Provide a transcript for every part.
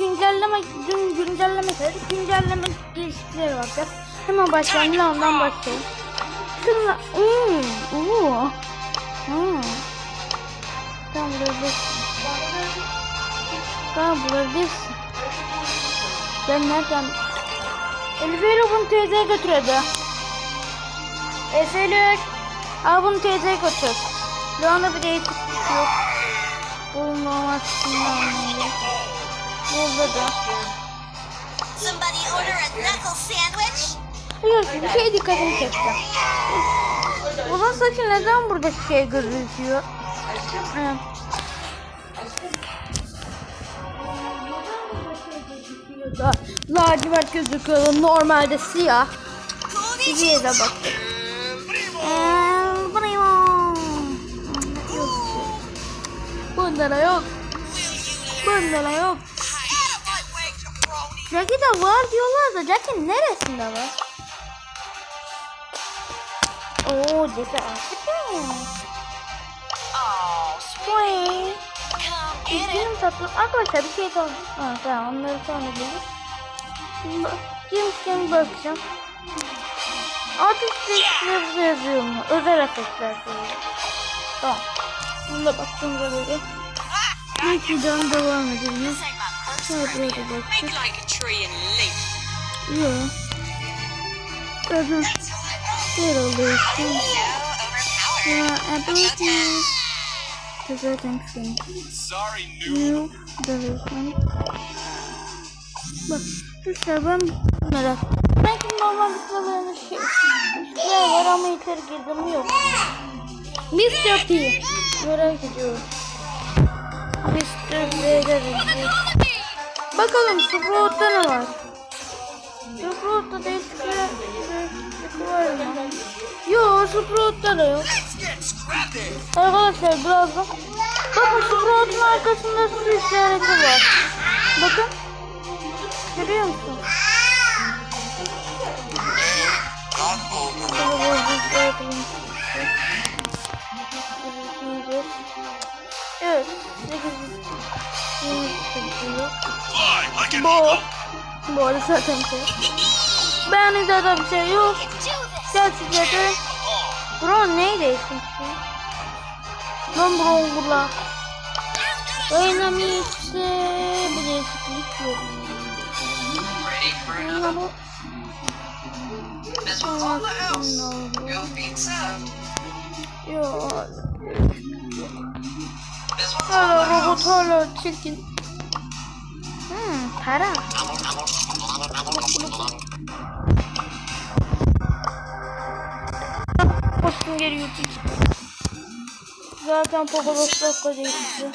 güncelleme, dün güncelleme söyledik. Güncelleme geliştikleri bakacağız. Hemen başlayalım. Ondan başlayalım. Şunla... Hmm, oo. Hmm. Tamam bulabilirsin. Tamam bulabilirsin. Ben nereden... Elif'e bunu teyzeye götürüyordu. Efelük. Al bunu teyzeye götür. Leon'a bir değişiklik yok. Bulmamasını anlıyor. Burada da. Somebody order a knuckle sandwich? Hayır bir şey dikkatimi çekti. Bunun saçı neden burada şey gözüküyor? Evet. Da lacivert gözüküyor. Normalde siyah. Diye de baktık. Bunlara yok. Bunlara yok. Jackie de var diyorlar da Jackie neresinde var? Oo Jackie artık it. Üzgünüm tatlım. Arkadaşlar bir şey tamam. Ha, tamam onları sonra geliriz. Kimken bakacağım. Artık sesleri yazıyor mu? Özel efektler diyor. Tamam. Bunu da baktığımda. İlk videonun devam edelim. Şöyle and leap. Yok. Zaten şey oldu işte. Ya ability. Zaten şey. Sorry, noob. New development. Bak arkadaşlar ben merak. Belki normal bir şey. Şeyler var ama içeri girdim yok. Mr. P. Merak ediyorum. Mr. P'de Bakalım Sprout'ta ne var? Sprout'ta değişik değişiklik var mı? Yok Sprout'ta da yok. Arkadaşlar birazdan Bakın Sprout'un arkasında su işareti var. Bakın. Görüyor musun? Evet. 8 Bu. Bu arada zaten şey. Ben zaten bir şey yok. Gerçekten. Bro neydi esinti? Lan bro bula. Dynamix'te bir değişiklik yok. Ama bu This Hala çirkin. Hmm, para. Kostüm geliyor çünkü. Zaten Pocolos dakika değişti.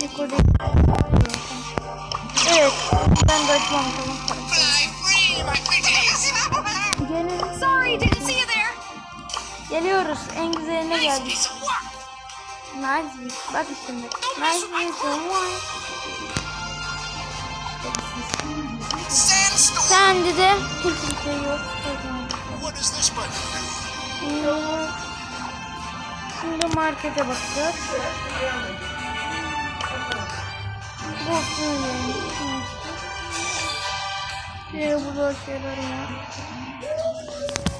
Niko Nice geldik. Nice bir. Bak şimdi. Nice bir one. Sandstorm. Sende de hiçbir şey yok. Şimdi, markete bakacağız. Bu Şöyle burada şeyler var.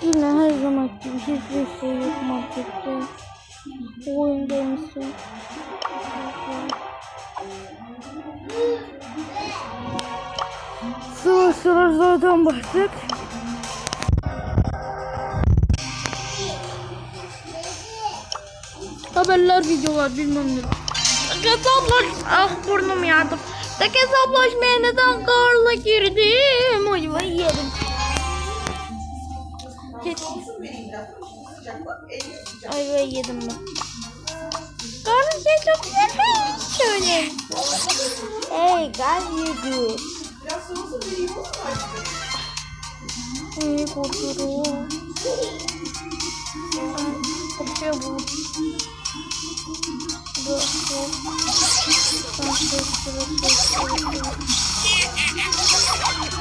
Yine her zaman gibi hiçbir şey yok markette. Oyun gemisi. Sıra sıra zaten baktık. Haberler videolar bilmem ne. Hesaplaş... Ah burnum yardım. Tek hesaplaşmaya neden karla girdim? Ayva yedim ben. Karın şey çok güzel. Şöyle. Hey guys you good. Hey korkuyorum. Kaçıyor bu. Bu. Bu. Ben şöyle şöyle şöyle şöyle.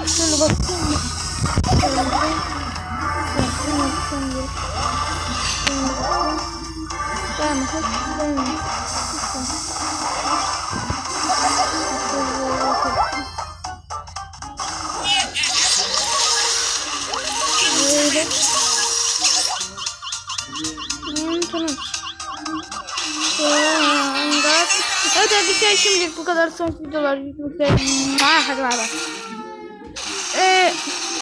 Şöyle bakayım? Şöyle. Şöyle bakayım Gelme kaç gelme. Böyle. Hmm, tamam. Evet arkadaşlar şimdilik bu kadar. Son videolar yüklükler. Hadi bay bay. Ee,